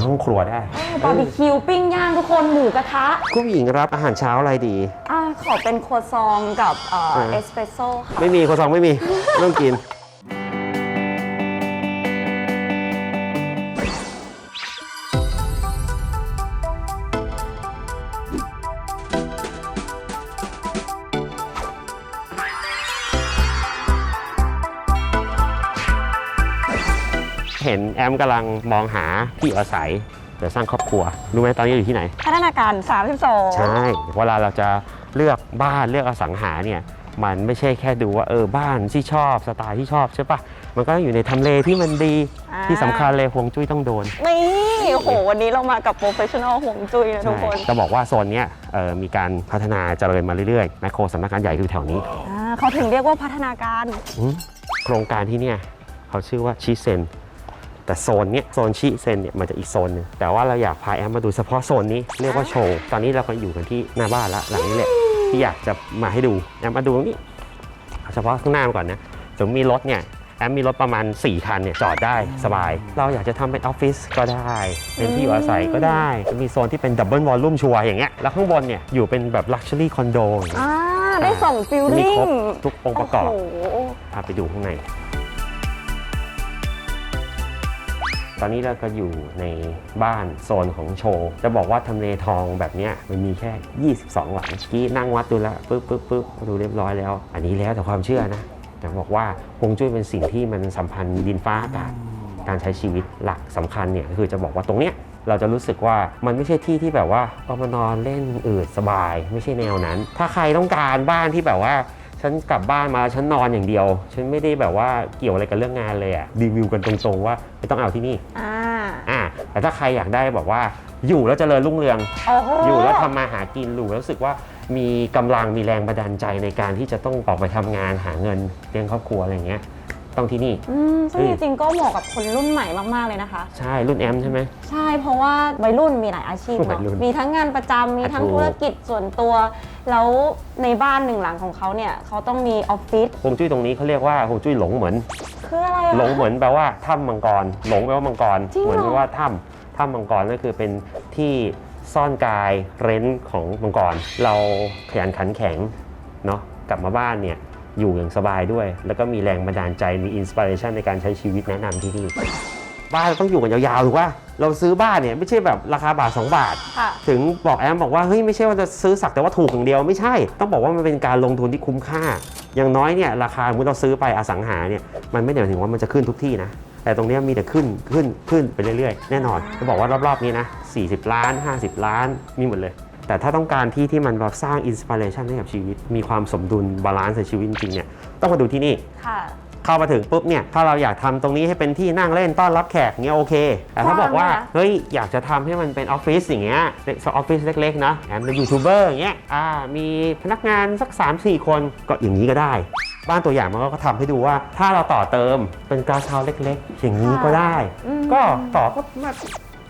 ในห้องครัวได้บาร์บีคิวปิ้งย่างทุกคนหมูกระทะคุณผู้หญิงรับอาหารเช้าอะไรดีอ่าขอเป็นครัวซองกับเอ่อเออเอสเปรสโซ่ค่ะไม่มีโคซองไม่มีไม่ต้องกิน เห็นแอมกำลังมองหาที่อยู่อาศัยเดี๋ยวสร้างครอบครัว รู้ไหมตอนนี้อยู่ที่ไหน พัฒนาการ 32 ใช่เวลาเราจะเลือกบ้านเลือกอสังหาเนี่ยมันไม่ใช่แค่ดูว่าเออบ้านที่ชอบสไตล์ที่ชอบใช่ปะมันก็ต้องอยู่ในทำเลที่มันดีอ่า ที่สำคัญเลยฮวงจุ้ยต้องโดน นี่โอ้โห วันนี้เรามากับโปรเฟชชั่นอลห่วงจุ้ยนะทุกคนใช่จะบอกว่าโซนเนี้ยเอ่อมีการพัฒนาเจริญมาเรื่อยๆแมคโครสำนักงานใหญ่คือแถวนี้อ่าเขาถึงเรียกว่าพัฒนาการ อืมโครงการที่เนี่ยเขาชื่อว่าชิเซน แต่โซนเนี้ยโซนชิเซนเนี่ยมันจะอีกโซนหนึงแต่ว่าเราอยากพาแอมมาดูเฉพาะโซนนี้เรียกว่าโชว์ตอนนี้เราก็อยู่กันที่หน้าบ้านละหลังนี้แหละที่อยากจะมาให้ดูแอมมาดูตรงนี้เอาเฉพาะข้างหน้ามาก่อนนะสมมติมีรถเนี่ยแอมมีรถประมาณ 4 คันเนี่ยจอดได้สบาย เราอยากจะทำเป็นออฟฟิศก็ได้ เป็นที่อยู่อาศัยก็ได้มีโซนที่เป็นดับเบิลวอลลุ่มชัวร์อย่างเงี้ยแล้วข้างบนเนี่ยอยู่เป็นแบบลักชัวรี่คอนโดอย่างเงี้ยอ่าได้ส่งฟิลมีลิ่ครบงทุกองค์ประกอบโอ้โห พาไปดูข้างใน ตอนนี้เราก็อยู่ในบ้านโซนของโชว์ จะบอกว่าทำเลทองแบบเนี้ยมันมีแค่ 22 หลังกี้นั่งวัดดูแล้วปึ๊บปึ๊บปึ๊บดูเรียบร้อยแล้ว อันนี้แล้วแต่ความเชื่อนะแต่บอกว่าฮวงจุ้ยเป็นสิ่งที่มันสัมพันธ์ดินฟ้าอากาศการใช้ชีวิตหลักสำคัญเนี่ยคือจะบอกว่าตรงเนี้ยเราจะรู้สึกว่ามันไม่ใช่ที่ที่แบบว่าเอามานอนเล่นอืดสบาย ไม่ใช่แนวนั้น ถ้าใครต้องการบ้านที่แบบว่า ฉันกลับบ้านมาฉันนอนอย่างเดียว ฉันไม่ได้แบบว่าเกี่ยวอะไรกับเรื่องงานเลยอะรีวิวกันตรงๆว่าไม่ต้องเอาที่นี่อ่าอ่าแต่ถ้าใครอยากได้บอกว่าอยู่แล้วเจริญรุ่งเรือง โอ้โหอยู่แล้วทำมาหากินอยู่แล้วรู้สึกว่ามีกำลังมีแรงบันดาลใจในการที่จะต้องออกไปทำงานหาเงินเลี้ยงครอบครัวอะไรอย่างเงี้ย ต้องที่นี่ อืมซึ่งจริงๆก็เหมาะกับคนรุ่นใหม่มากๆเลยนะคะ ใช่รุ่นแอมใช่ไหม ใช่เพราะว่าวัยรุ่นมีหลายอาชีพวัเนาะยรุ่นมีทั้งงานประจำมีทั้งถูก ธุรกิจส่วนตัว แล้วในบ้านหนึ่งหลังของเขาเนี่ยเขาต้องมีออฟฟิศฮวงจุ้ยตรงนี้เขาเรียกว่าฮวงจุ้ยหลงเหมือน คืออะไรอะ หลงเหมือนแปลว่าถ้ำมังกร หลงแปลว่ามังกร จริงเหรอมือนแปลว่าถ้ำถ้ำมังกรก็คือเป็นที่ซ่อนกายเร้นของมังกร เราขยันขันแข็งเนาะกลับมาบ้านเนี่ย อยู่อย่างสบายด้วย แล้วก็มีแรงบันดาลใจมีอินสปิเรชันในการใช้ชีวิตแนะนำที่นี่บ้านเราต้องอยู่กันยาวๆถูกป่ะเราซื้อบ้านเนี่ยไม่ใช่แบบราคาบาท 2 บาท ค่ะ ถึงบอกแอมบอกว่าเฮ้ยไม่ใช่ว่าจะซื้อสักแต่ว่าถูกอย่างเดียวไม่ใช่ ต้องบอกว่ามันเป็นการลงทุนที่คุ้มค่า อย่างน้อยเนี่ยราคาสมมติเราซื้อไปอสังหาเนี่ยมันไม่ได้หมายถึงว่ามันจะขึ้นทุกที่นะ แต่ตรงเนี้ยมีแต่ขึ้นขึ้นขึ้นไปเรื่อยๆ แน่นอนจะบอกว่ารอบๆนี้นะ40 ล้าน 50 ล้านมีหมดเลย แต่ถ้าต้องการที่ที่มันแบบสร้างอินสปิเรชันให้กับชีวิต มีความสมดุลบาลานซ์ในชีวิตจริงๆเนี่ยต้องมาดูที่นี่ ค่ะ เข้ามาถึงปุ๊บเนี่ยถ้าเราอยากทำตรงนี้ให้เป็นที่นั่งเล่นต้อนรับแขกเงี้ยโอเค แต่ถ้าบอกว่าว่างไหมคะเฮ้ย อยากจะทำให้มันเป็นออฟฟิศอย่างเงี้ยเป็นออฟฟิศเล็ก ๆ นะแอมเป็นยูทูบเบอร์อย่างเงี้ยอ่ามีพนักงานสัก 3-4 คนก็อย่างนี้ก็ได้ บ้านตัวอย่างมันก็ทำให้ดูว่า ถ้าเราต่อเติมเป็นกราซเฮาส์เล็ก ๆ อย่างนี้ก็ได้ อืม ก็ต่อก็ไม่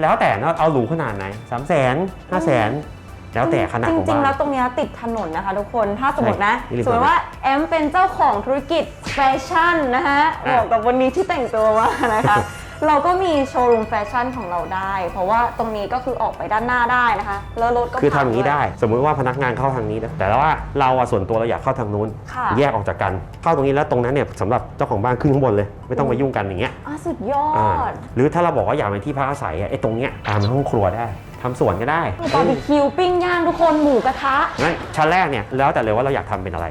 แล้วแต่นะเอาหรูขนาดไหน3 0 0 0 0 0 5 0 0 0 0 แล้วแต่ขนาดจของริงๆ บ้าแล้วนตรงเนี้ยติดถนนนะคะทุกคน ถ้าสมมตินะ ใช่นี่สมมติว่าแอมเป็นเจ้าของธุรกิจแฟชั่นนะคะเหอะมาะกับวันนี้ที่แต่งตัวมานะคะ เราก็มีโชว์รูมแฟชั่นของเราได้ เพราะว่าตรงนี้ก็คือออกไปด้านหน้าได้นะคะ แล้วรถก็คือทำผ่อย่างนี้ได้ สมมุติว่าพนักงานเข้าทางนี้นะแต่ว่าเราอะส่วนตัวเราอยากเข้าทางนู้น ค่ะ แยกออกจากกัน เข้าตรงนี้แล้วตรงนั้นเนี่ยสำหรับเจ้าของบ้านขึ้นข้างบนเลย ไม่ต้องมายุ่งกันอย่างเงี้ยอะสุดยออ่าด หรือถ้าเราบอกว่าอยากเป็นที่พักอาศัยอะไอ้ตรงเนี้ยตามเป็นห้องครัวได้ ทำสวนก็ได้บาร์บีคิวปิ้งย่างทุกคนหมูกระทะ งั้นชั้นแรกเนี่ยแล้วแต่เลยว่าเราอยากทำเป็นอะไร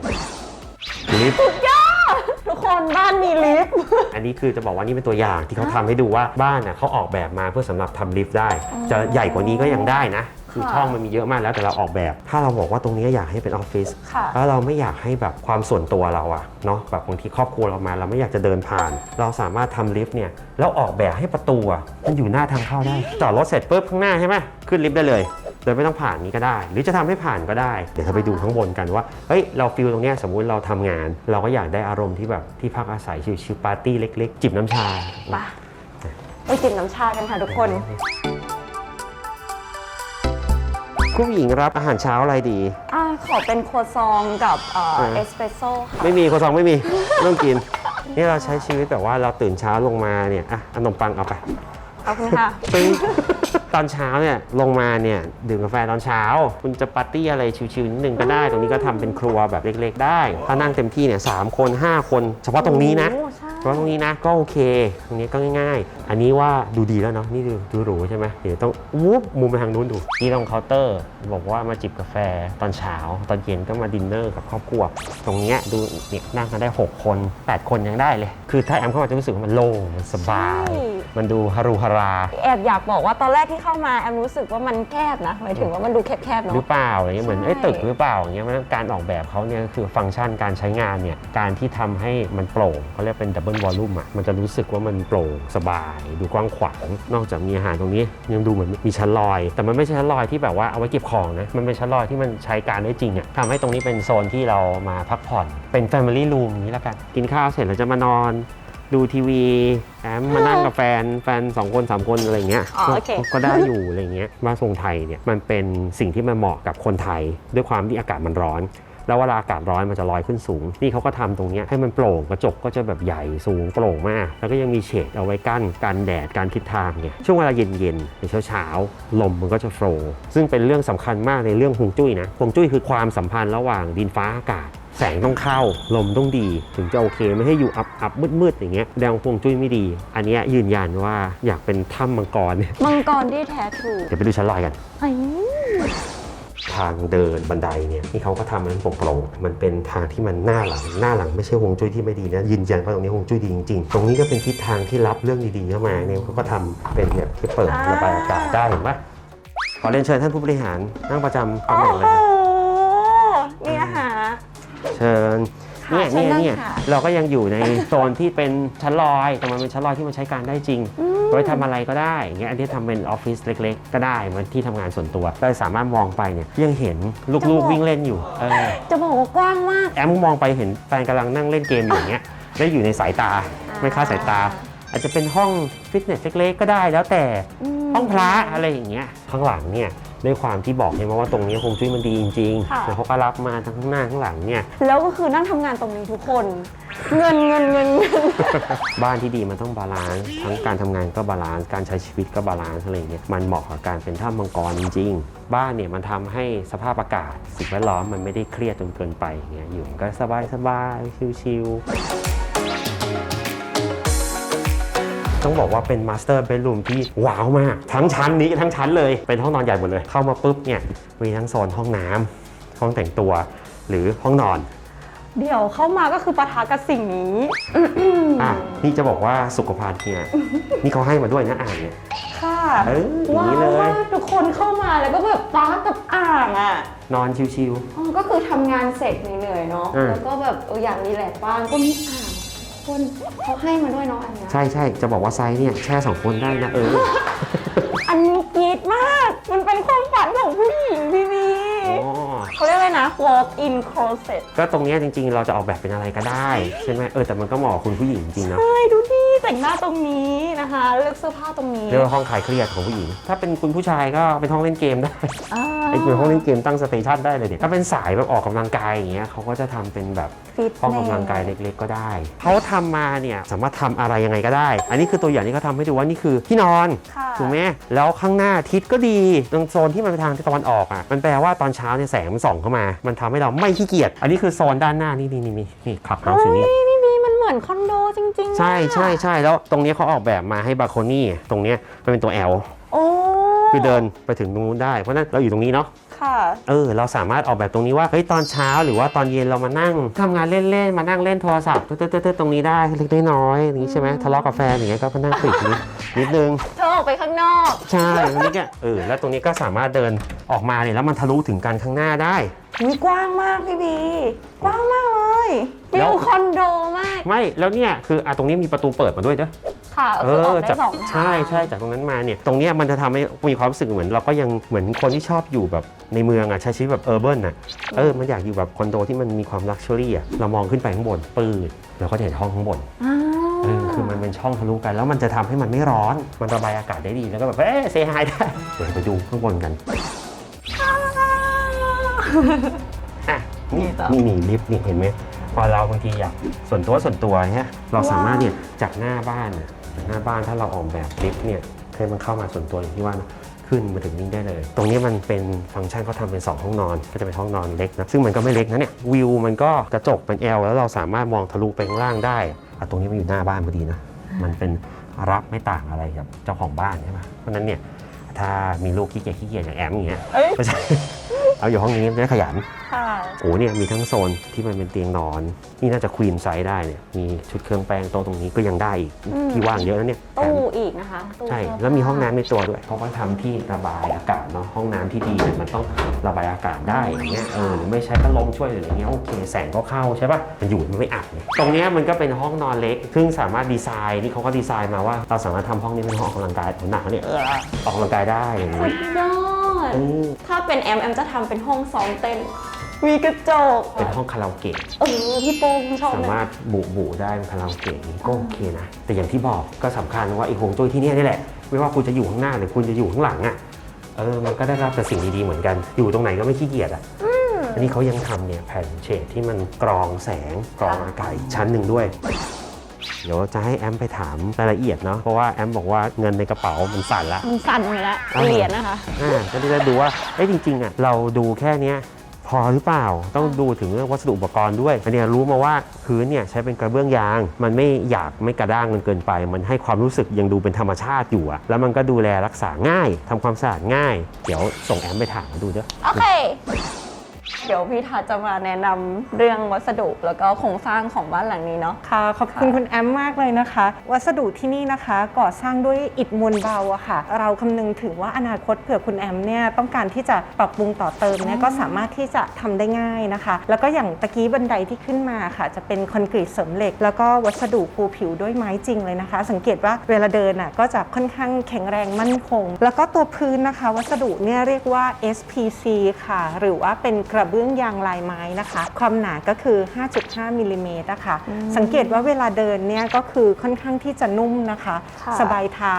ลิฟต์ สุดยอด ทุกคนบ้านมีลิฟต์ อันนี้คือจะบอกว่านี่เป็นตัวอย่างที่เขาทำให้ดูว่าบ้านน่ะเขาออกแบบมาเพื่อสำหรับทำลิฟต์ได้ จะใหญ่กว่านี้ก็ยังได้นะ คือค่ะช่องมันมีเยอะมากแล้วแต่เราออกแบบ ถ้าเราบอกว่าตรงนี้อยากให้เป็นออฟฟิศค่ะ แล้วเราไม่อยากให้แบบความส่วนตัวเราอะเนาะแบบบางทีครอบครัวเรามา เราไม่อยากจะเดินผ่าน เราสามารถทำลิฟต์เนี่ยแล้วออกแบบให้ประตูอะมันอยู่หน้าทางเข้าได้จอดรถเสร็จปุ๊บข้างหน้าใช่ไหมขึ้นลิฟต์ได้เลยโดยไม่ต้องผ่านนี้ก็ได้ หรือจะทำให้ผ่านก็ได้เดี๋ยวเราไปดูข้างบนกันว่าเฮ้ยเราฟิลตรงเนี้ยสมมุติเราทำงาน เราก็อยากได้อารมณ์ที่แบบที่พักอาศัยชิลๆปาร์ตี้เล็ก ๆ จิบน้ำชา ไปไปจิบน้ำชากันค่ะทุกคน คุณผู้หญิงรับอาหารเช้าอะไรดี อ่าขอเป็นครัวซองกับเอ่อเออเอสเปรสโซ่ค่ะไม่มีโคซองไม่มี ไม่ต้องกิน นี่เราใช้ชีวิตแบบว่าเราตื่นเช้าลงมาเนี่ยอะเอาขนมปังเอาไป ขอบคุณค่ะปึ้งตอนเช้าเนี่ยลงมาเนี่ยดื่มกาแฟตอนเช้า คุณจะปาร์ตี้อะไรชิวๆนิดนึงก็ได้ ตรงนี้ก็ทำเป็นครัวแบบเล็ก ๆ ได้ ถ้านั่งเต็มที่เนี่ยสามคน 5 คน เฉพาะตรงนี้นะ โอ้ใช่ เฉพาะตรงนี้นะก็โอเค ตรงนี้ก็ง่ายๆ อันนี้ว่าดูดีแล้วเนาะนี่ดูดูหรูใช่ไหมเดี๋ยวต้องวูบมุมไปทางนู้นดูนี่ตรงเคาน์เตอร์ บอกว่ามาจิบกาแฟตอนเช้า ตอนเย็นก็มาดินเนอร์กับครอบครัว ตรงเนี้ยดูเนี่ยนั่งกันได้ 6 คน 8 คนยังได้เลย คือถ้าแอมเข้ามาจะรู้สึกว่ามันโล่งมันสบาย มันดูฮารุฮารา แอบอยากบอกว่าตอนแรกที่เข้ามาแอมรู้สึกว่ามันแคบนะหมายถึงว่ามันดูแคบๆหรือเนาะเปล่าอะไรเงี้ยเหมือนใช่ ไอ้ยตึกหรือเปล่าอย่างเงี้ยมันการออกแบบเขาเนี่ยก็คือฟังก์ชันการใช้งานเนี่ยการที่ทำให้มันโปร่งเขาเรียกเป็นดับเบิลวอลลุ่มอะมันจะรู้สึกว่ามันโปร่งสบาย ดูกว้างขวางนอกจากมีอาหารตรงนี้ยังดูเหมือนมีชั้นลอย แต่มันไม่ใช่ชั้นลอยที่แบบว่าเอาไว้เก็บของนะมันเป็นชั้นลอยที่มันใช้การได้จริงอะทำให้ตรงนี้เป็นโซนที่เรามาพักผ่อนเป็น Family Room อย่างนี้แล้วกันกินข้าวเสร็จเราจะมานอน ดูทีวีแอมมานั่งกับแฟนแฟนสองคนสามคนอะไรเงี้ยอ๋อก็โอเคก็ได้อยู่อะไรเงี้ยบ้านทรงไทยเนี่ยมันเป็นสิ่งที่มันเหมาะกับคนไทย ด้วยความที่อากาศมันร้อน แล้วเวลาอากาศร้อนมันจะลอยขึ้นสูง นี่เขาก็ทำตรงเนี้ยให้มันโปร่งกระจกก็จะแบบใหญ่สูงโปร่งมาก แล้วก็ยังมีเฉดเอาไว้กั้นกันแดดการทิศทางเนี่ยช่วงเวลาเย็นๆในเช้าๆลมมันก็จะโฟลว์ซึ่งเป็นเรื่องสำคัญมากในเรื่องฮวงจุ้ยนะฮวงจุ้ยคือความสัมพันธ์ระหว่างดินฟ้าอากาศ แสงต้องเข้าลมต้องดี ถึงจะโอเคไม่ให้อยู่อับอับมืดมืดๆอย่างเงี้ยแดงฮวงจุ้ยไม่ดี อันเนี้ยยืนยันว่าอยากเป็นถ้ำมังกรเนี่ยมังกรที่แท้ทรูเดี๋ยวไปดูชั้นลอยกันไอ้ทางเดินบันไดเนี่ยที่เขาก็ทำมันโปร่งๆมันเป็นทางที่มันหน้าหลังหน้าหลังไม่ใช่ฮวงจุ้ยที่ไม่ดีนะยืนยันว่าตรงนี้ฮวงจุ้ยดีจริงๆ ตรงนี้ก็เป็นทิศทางที่รับเรื่องดีๆเข้ามาเนี่ยเขาก็ทำเป็นแบบที่เปิดระบายอากาศได้เห็นปะขอเรียนเชิญท่านผู้บริหารนั่งประจำตำโอ้แหน่งโหเลยครับเนี่ยค่ะ เชิญค่ะเนี่ยเนี่ยเชิญนั่งเนี่ยค่ะ เราก็ยังอยู่ใน โซนที่เป็นชั้นลอยแต่มันเป็นชั้นลอยที่มันใช้การได้จริงไว้ทำอะไรก็ได้อย่างเงี้ยอันนี้ทำเป็นออฟฟิศเล็ก ๆ ก็ได้เหมันที่ทำงานส่วนตัวก็สามารถมองไปเนี่ยยังเห็นลูกๆวิ่งเล่นอยู่เออ จะบอกว่ากว้างมาก แอมมองไปเห็นแฟนกำลังนั่งเล่นเกมอยู่อย่างเงี้ยแล้วอยู่ในสายตา ไม่คลาดสายตา อาจจะเป็นห้องฟิตเนสเล็กๆก็ได้แล้วแต่มห้องพระอะไรอย่างเงี้ยข้างหลังเนี่ยด้วยความที่บอกให้มาว่าตรงนี้คงจุ้ยมันดีจริงค่ะ ๆแล้วเขาก็รับมาทั้งข้างหน้าข้างหลังเนี่ย แล้วก็คือนั่งทำงานตรงนี้ทุกคน เงินเงินเงินเงิน บ้านที่ดีมันต้องบาลานซ์ทั้งการทำงานก็บาลานซ์การใช้ชีวิตก็บาลานซ์อะไรอย่างเงี้ยมันเหมาะกับการเป็นถ้ำมังกรจริงๆ บ้านเนี่ยมันทำให้สภาพอากาศสิ่งแวดล้อมมันไม่ได้เครียดจนเกินไปอย่างเงี้ยอยู่ก็สบายสบายๆชิล ต้องบอกว่าเป็นมาสเตอร์เบดรูมที่ว้าวมาก ทั้งชั้นนี้ทั้งชั้นเลย เป็นห้องนอนใหญ่หมดเลย เข้ามาปุ๊บเนี่ยมีทั้งโซนห้องน้ำห้องแต่งตัวหรือห้องนอน เดี๋ยวเข้ามาก็คือปะทะกับสิ่งนี้อะนี่จะบอกว่าสุขภัณฑ์เนี่ยนี่เขาให้มาด้วยนะอ่านเนี่ยค่ะเอออย่างว้านี้วเลยมากทุกคนเข้ามาแล้วก็แบบฟ้ากับอ่างอะ นอนชิวอ๋อก็คือทำงานเสร็จเหนื่อยๆเนาะอืมแล้วก็แบบเอออยากรีแลกซ์บ้างก็มีอ่าง คนเขาให้มาด้วยเนาะอันเนี้ยๆใช่ใช่จะบอกว่าไซส์เนี่ยแช่สองคนได้นะเออ อันนี้กรี๊ดมาก มันเป็นความฝันของผู้หญิงพี่บีอ๋อเขาเรียกอะไรนะ walk in closet ก็ตรงเนี้ยจริงๆ เราจะออกแบบเป็นอะไรก็ได้ ใช่ไหมเออแต่มันก็เหมาะกับคุณผู้หญิงจริงๆนะ ใช่ดูดิ แต่งหน้าตรงนี้นะคะ เลือกเสื้อผ้าตรงนี้เรียกว่าห้องคลายเครียดของผู้หญิง ถ้าเป็นคุณผู้ชายก็เป็นห้องเล่นเกมได้อ่าไอ้เป็นห้องเล่นเกมตั้งสเตชันได้เลยเนี่ยถ้าเป็นสายแบบออกกำลังกายอย่างเงี้ยเขาก็จะทำเป็นแบบ ฟิตห้องกำลังกายเล็กๆก็ได้เขาทำมาเนี่ยสามารถทำอะไรยังไงก็ได้ อันนี้คือตัวอย่างที่เขาทำให้ดูว่านี่คือที่นอนค่ะ ถูกไหมแล้วข้างหน้าทิศก็ดีตรงโซนที่มันไปทางทิศตะวันออกอะมันแปลว่าตอนเช้าเนี่ยแสงมันส่องเข้ามา มันทำให้เราไม่ขี้เกียจอันนี้คือโซนด้านหน้านี่นี่นี่นี่นี่ขับเฮาส์อยู่นี่เฮ้ยพี่บี มันเหมือนคอนโดจริงๆอะใช่ใช่ใช่แล้วตรงนี้เขาออกแบบมาให้บาโคนี่ตรงเนี้ยมันเป็นตัว L โอ้คือเดินไปถึงตรงนู้นได้เพราะฉะนั้นเราอยู่ตรงนี้เนาะค่ะเออเราสามารถออกแบบตรงนี้ว่าเฮ้ยตอนเช้าหรือว่าตอนเย็นเรามานั่งทำงานเล่นๆมานั่งเล่นโทรศัพท์ตึ๊ดๆๆตรงนี้ได้เล็กๆน้อยๆอย่างนี้ใช่ไหมทะเลาะกับแฟนอย่างเงี้ยก็มานั่งปิดนิดนิดนึงเธอออกไปข้างนอก ใช่ตรงนี้ก็เออแล้วตรงนี้ก็สามารถเดินออกมาเนี่ยแล้วมันทะลุถึงกันข้างหน้าได้มีกว้างมากพี่บีกว้างมากเลย แล้วิววคอนโดมาก ไม่แล้วเนี่ยคืออะตรงนี้มีประตูเปิดมาด้วยเด้อค่ะเอคือออกอได้จากสองทาง ใช่ใช่จากตรงนั้นมาเนี่ยตรงเนี้ยมันจะทำให้มีความรู้สึกเหมือน เราก็ยังเหมือนคนที่ชอบอยู่แบบในเมืองอะใช้ชีวิตแบบเออร์เบิร์นอะเออมันอยากอยู่แบบคอนโดที่มันมีความลักชัวรี่อะเรามองขึ้นไปข้างบนปืดเราก็จะเห็นห้องข้างบน อ่าเออคือมันเป็นช่องทะลุกันแล้วมันจะทำให้มันไม่ร้อน มันระบายอากาศได้ดีแล้วก็แบบเอ๊ะเซฮายได้เดี๋ยวไปดูข้างบนกันอะนี่นี่ต่อ นี่นี่ลิฟต์นี่เห็นไหม พอเราบางทีอยากส่วนตัวส่วนตัวเนี่ยเราสามารถเนี่ยจากหน้าบ้านน่ะจากหน้าบ้านถ้าเราออกแบบลิฟต์เนี่ยให้มันเข้ามาส่วนตัวอย่างที่ว่านะคขึ้นมาถึงนี่ได้เลย ตรงนี้มันเป็นฟังก์ชันเขาทำเป็น 2 ห้องนอน ก็จะเป็นห้องนอนเล็กนะ ซึ่งมันก็ไม่เล็กนะเนี่ย วิวมันก็กระจกเป็น L แล้วเราสามารถมองทะลุไปข้างล่างได้อะตรงนี้มันอยู่หน้าบ้านพอดีนะ มันเป็นรับไม่ต่างอะไรกับเจ้าของบ้านใช่ปะเพราะฉะนั้นเนี่ย ถ้ามีลูกขี้เกียจขี้เกียจอย่างแอมอย่างเงี้ยเอ้ยไม่ใช่ เอาอยู่ห้องนี้จะได้ขยันค่ะโอ้เนี่ยมีทั้งโซนที่มันเป็นเตียงนอน นี่น่าจะควีนไซส์ได้เนี่ยมีชุดเครื่องแป้งโต๊ะตรงนี้ก็ยังได้อีกอืมที่ว่างเยอะนะเนี่ยแถตู้มอีกนะคะตู้ใช่เสื้ผ้าแล้วมีห้องน้ำในตัวด้วยเพราะว่าทำที่ระบายอากาศเนาะห้องน้ำที่ดีเนี่ยมันต้องระบายอากาศได้อย่างเงี้ยเออหรือไม่ใช้พัดลมช่วยหรืออะไรเงี้ยโอเคแสงก็เข้าใช่ปะมันอยู่มันไม่อับเลยตรงเนี้ยมันก็เป็นห้องนอนเล็ก ซึ่งสามารถดีไซน์นี่เขาก็ดีไซน์มาว่าเราสามารถทำห้องนี้เป็นห้องออกกำลังกายหนักเนี่ยเออออกกำลังกายได้อย่างสุเงี้ยดยอด อืมถ้าเป็นแอมแอมจะทำเป็นห้องซ้อมเต้น มีกระจกเป็นห้องคาราโอเกะ เออพี่โป้งชอบสาเลยมารถบุบุได้เป็นคาราโอเกะอย่างนี้ก็โอเคนะ แต่อย่างที่บอกก็สำคัญว่าไอ้ฮวงจุ้ยที่เนี่ยนี่แหละ ไม่ว่าคุณจะอยู่ข้างหน้าหรือคุณจะอยู่ข้างหลังอะ เออ มันก็ได้รับแต่สิ่งดีๆเหมือนกัน อยู่ตรงไหนก็ไม่ขี้เกียจอะ อันนี้เขายังทำเนี่ยแผ่นเฉดที่มันกรองแสงกรองอากาศอีกชั้นหนึ่งด้วย เดี๋ยวจะให้แอมไปถามรายละเอียดเนาะเพราะว่าแอมบอกว่าเงินในกระเป๋ามันสั่นละมันสั่นไปแล้วอ่าเหรียญนะคะอ่าก็ได้ดูว่าเอ้ยจริงๆอะเราดูแค่เนี้ยพอหรือเปล่าต้องดูถึงเรื่องวัสดุอุปกรณ์ด้วยอันเนี้ยรู้มาว่าพื้นเนี่ยใช้เป็นกระเบื้องยาง มันไม่หยาบไม่กระด้างมันเกินไป มันให้ความรู้สึกยังดูเป็นธรรมชาติอยู่อะแล้วมันก็ดูแลรักษาง่ายทำความสะอาดง่าย เดี๋ยวส่งแอมไปถามดูเด้อโอเค เดี๋ยวพี่ทัศน์จะมาแนะนำเรื่องวัสดุแล้วก็โครงสร้างของบ้านหลังนี้เนาะ ค่ะขอบคุณค่ะ คุณแอมมากเลยนะคะ วัสดุที่นี่นะคะก่อสร้างด้วยอิฐมวลเบาอะค่ะ เราคำนึงถึงว่าอนาคตเผื่อคุณแอมเนี่ยต้องการที่จะปรับปรุงต่อเติมเนี่ยก็สามารถที่จะทำได้ง่ายนะคะ แล้วก็อย่างตะกี้บันไดที่ขึ้นมาค่ะ จะเป็นคอนกรีตเสริมเหล็ก แล้วก็วัสดุปูผิวด้วยไม้จริงเลยนะคะ สังเกตว่าเวลาเดินอะก็จะค่อนข้างแข็งแรงมั่นคง แล้วก็ตัวพื้นนะคะ วัสดุเนี่ยเรียกว่า SPC ค่ะ หรือว่าเป็นกระเบื้องยางลายไม้นะคะ ความหนาก็คือ 5.5มิลลิเมตรนะคะสังเกตว่าเวลาเดินเนี่ยก็คือค่อนข้างที่จะนุ่มนะคะ ค่ะสบายเท้า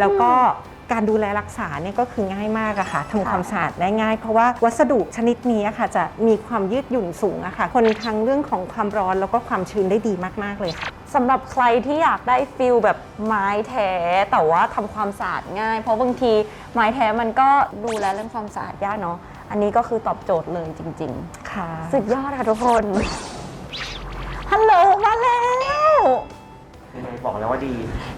แล้วก็การดูแลรักษาเนี่ยก็คือง่ายมากอะค่ะทำค่ะ ความสะอาดได้ง่าย เพราะว่าวัสดุชนิดนี้อะค่ะ จะมีความยืดหยุ่นสูงอะค่ะ คนทั้งเรื่องของความร้อนแล้วก็ความชื้นได้ดีมากๆเลยค่ะ สำหรับใครที่อยากได้ฟิลแบบไม้แท้ แต่ว่าทำความสะอาดง่าย เพราะบางทีไม้แท้มันก็ดูแลเรื่องความสะอาดยากเนาะ อันนี้ก็คือตอบโจทย์เลยจริงค่ะๆสุดยอดค่ะทุกคน ฮัลโหลมาแล้วบอกแล้วว่าดี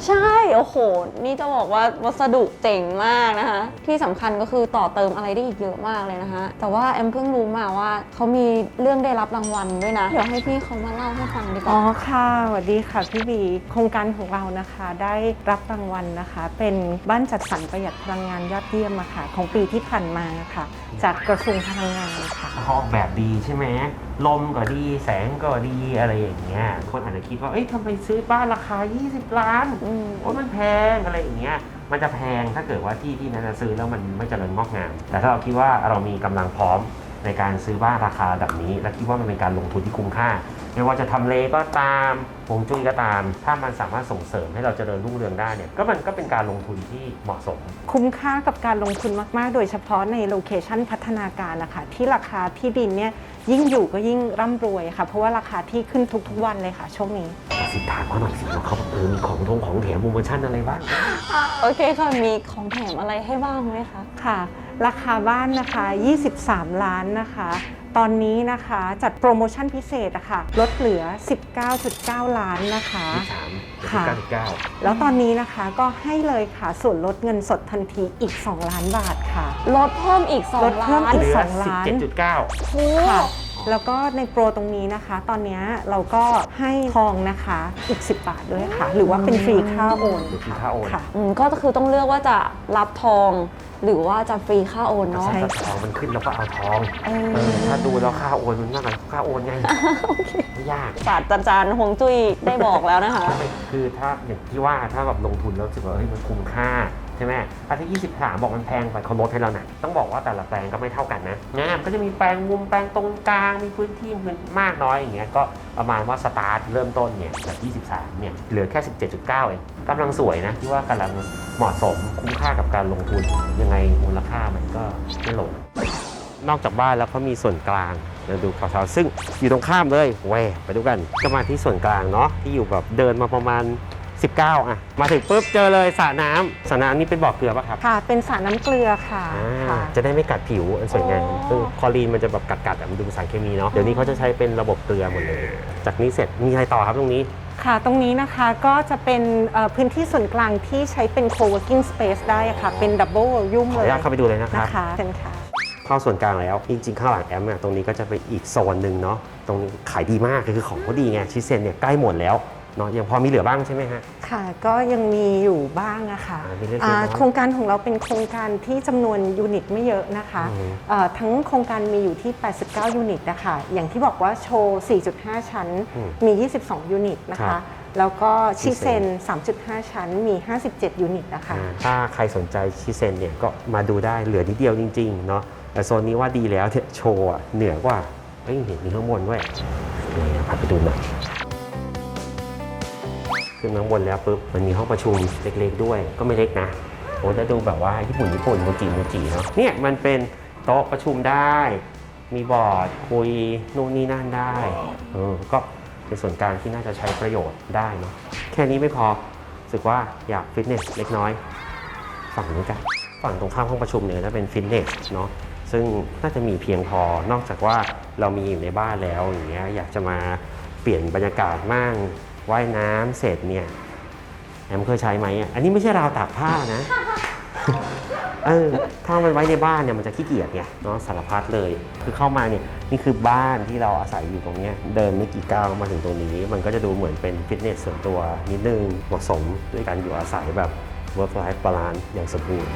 ใช่ โอ้โห นี่จะบอกว่าวัสดุเจ๋งมากนะคะ ที่สำคัญก็คือต่อเติมอะไรได้อีกเยอะมากเลยนะคะ แต่ว่าแอมเพิ่งรู้มาว่าเขามีเรื่องได้รับรางวัลด้วยนะ เดี๋ยวให้พี่เขามาเล่าให้ฟังดีกอ๋อว่าค่ะสวัสดีค่ะ พี่บีโครงการของเรานะคะได้รับรางวัลนะคะ เป็นบ้านจัดสรรประหยัดพลังงานยอดเยี่ยมอะค่ะ ของปีที่ผ่านมาค่ะ จากกระทรวงพลังงานค่ะ เขาออกแบบดีใช่ไหมลมก็ดีแสงก็ดีอะไรอย่างเงี้ยคนอาจจะคิดว่าเอ้ยทำไมซื้อบ้านราคา20 ล้านอืม โอ้มันแพงอะไรอย่างเงี้ยมันจะแพงถ้าเกิดว่าที่ที่นั้นจะซื้อแล้วมันไม่เจริญงอกงาม แต่ถ้าเราคิดว่าเรามีกำลังพร้อมในการซื้อบ้านราคาแบบนี้ และคิดว่ามันเป็นการลงทุนที่คุ้มค่า ไม่ว่าจะทำเลก็ตามฮวงจุ้ยก็ตาม ถ้ามันสามารถส่งเสริมให้เราเจริญรุ่งเรืองได้เนี่ยก็มันก็เป็นการลงทุนที่เหมาะสม คุ้มค่ากับการลงทุนมาก ๆ โดยเฉพาะในโลเคชันพัฒนาการนะคะที่ราคาที่ดินเนี่ยยิ่งอยู่ก็ยิ่งร่ำรวยค่ะ เพราะว่าราคาที่ขึ้นทุก ๆ วันเลยค่ะ ช่วงนี้ สิถามเขาหน่อยสิว่าเขาเออมีของทงของแถมโปรโมชั่นอะไรบ้าง โอเคค่ะ มีของแถมอะไรให้บ้างไหมคะ ค่ะ ราคาบ้านนะคะ 23 ล้านนะคะ ตอนนี้นะคะจัดโปรโมชั่นพิเศษอะค่ะ ลดเหลือ 19.9 ล้านนะคะยี่สามค่ะ เก้าสิบเก้าแล้วตอนนี้นะคะก็ให้เลยค่ะส่วนลดเงินสดทันทีอีก 2 ล้านบาทค่ะ ลดเพิ่มอีกลด2เพิ่ล้ามนอีก เหลือสองสิบล้าน เจ็ดจุดเก้าโอ้ค่ะ แล้วก็ในโปรตรงนี้นะคะ ตอนนี้เราก็ให้ทองนะคะอีก 10 บาทด้วยค่ะ หรือว่าเป็นฟรีค่าโอนหรือฟรีค่าโอนค่ะ อืมก็คือต้องเลือกว่าจะรับทอง หรือว่าจะฟรีค่าโอนเนาะ ใช่ ถ้าทองมันขึ้นเราก็เอาทองเอเอออถ้าดูแล้วค่าโอนมันมากกว่าค่าโอนไงไม่ยาก ศาสตราจารย์ฮวงจุ้ยได้บอกแล้วนะคะ คือถ้าอย่างที่ว่าถ้าแบบลงทุนแล้วรู้สึกว่าเฮ้ยมันคุ้มค่าใช่ไหมถ้าที่ 23 บอกมันแพงไปเขาลดให้เราหนะต้องบอกว่าแต่ละแปลงก็ไม่เท่ากันนะงานก็จะมีแปลงมุมแปลงตรงกลาง มีพื้นที่พื้นมากน้อยอย่างเงี้ย ก็ประมาณว่าสตาร์ทเริ่มต้นเนี่ยจาก 23 เนี่ย เหลือแค่ 17.9 เองกำลังสวยนะที่ว่ากำลังเหมาะสมคุ้มค่ากับการลงทุน ยังไงมูลค่ามันก็ไม่ลงนอกจากบ้านแล้วเขามีส่วนกลางเราดูข่าวๆซึ่งอยู่ตรงข้ามเลยแหวไปดูกันก็มาที่ส่วนกลางเนาะที่อยู่แบบเดินมาประมาณ 19อะมาถึงปุ๊บเจอเลยสระน้ำสระน้ำนี่เป็นบ่อเกลือป่ะครับค่ะ เป็นสารน้ำเกลือค่ะอ่าค่ะ จะได้ไม่กัดผิวอันสวยงามอ๋อคือคลอรีนมันจะแบบกัดๆอะมันดูเป็นสารเคมีเนาะเดี๋ยวนี้เขาจะใช้เป็นระบบเกลือหมดเลย จากนี้เสร็จมีอะไรต่อครับตรงนี้ ค่ะ ตรงนี้นะคะก็จะเป็นเอ่อพื้นที่ส่วนกลางที่ใช้เป็น co-working space ได้ค่ะ เป็น double volume ขออเลนุยญาตเข้าไปดูเลยนะครับ นะคะเชิญค่ะ เข้าส่วนกลางแล้ว จริงๆ ข้างหลังแอมป์เนี่ยตรงนี้ก็จะเป็นอีกโซนหนึ่งเนาะตรงนี้ขายดีมากคือของเขาดีไงชิเซนเนี่ยใกล้หมดแล้ว เนาะยังพอมีเหลือบ้างใช่ไหมฮะ ค่ะก็ยังมีอยู่บ้างอะค่ะอ่ามีเล็กๆอ่าน้อยๆโครงการของเราเป็นโครงการที่จำนวนยูนิตไม่เยอะนะคะอืม เอ่อทั้งโครงการมีอยู่ที่ 89 ยูนิตนะคะอย่างที่บอกว่าโชว์ 4.5 ชั้นอืมมี 22 ยูนิตนะครัคะ บแล้วก็ชิเซนชิเซ3.5 ชั้นมี 57 ยูนิตนะคะ อ่าถ้าใครสนใจชิเซนเนี่ยก็มาดูได้เหลือนิดเดียวจริงๆเนาะแต่โซนนี้ว่าดีแล้วเนี่ยโชว์อะเหนือกว่าเฮ้ยเห็นมีข้างบนด้วยนี่นะพาไปดูหน่อย ขึ้นมาข้างบนแล้วปุ๊บมันมีห้องประชุมเล็กๆด้วย ก็ไม่เล็กนะโอ้จะดูแบบว่าญี่ปุ่นญี่ปุ่นโมจิโมจิเนาะเนี่ยมันเป็นโต๊ะประชุมได้ มีบอร์ดคุยนู่นนี่นั่นได้เออก็เป็นส่วนกลางที่น่าจะใช้ประโยชน์ได้เนาะแค่นี้ไม่พอรู้สึกว่าอยากฟิตเนสเล็กน้อย ฝั่งนี้กันฝั่งตรงข้ามห้องประชุมเนี่ยจะเป็นฟิตเนสเนาะซึ่งน่าจะมีเพียงพอนอกจากว่าเรามีอยู่ในบ้านแล้วอย่างเงี้ยอยากจะมาเปลี่ยนบรรยากาศมั่ง ว่ายน้ำเสร็จเนี่ยแอมเคยใช้ไหมอะอันนี้ไม่ใช่ราวตากผ้านะเออถ้ามันไว้ในบ้านเนี่ยมันจะขี้เกียจไงเนาะสารพัดเลย คือเข้ามาเนี่ยนี่คือบ้านที่เราอาศัยอยู่ตรงเนี้ยเดินไม่กี่ก้าวมาถึงตรงนี้ มันก็จะดูเหมือนเป็นฟิตเนสส่วนตัวนิดนึงเหมาะสมด้วยการอยู่อาศัยแบบ work life balance อย่างสมบูรณ์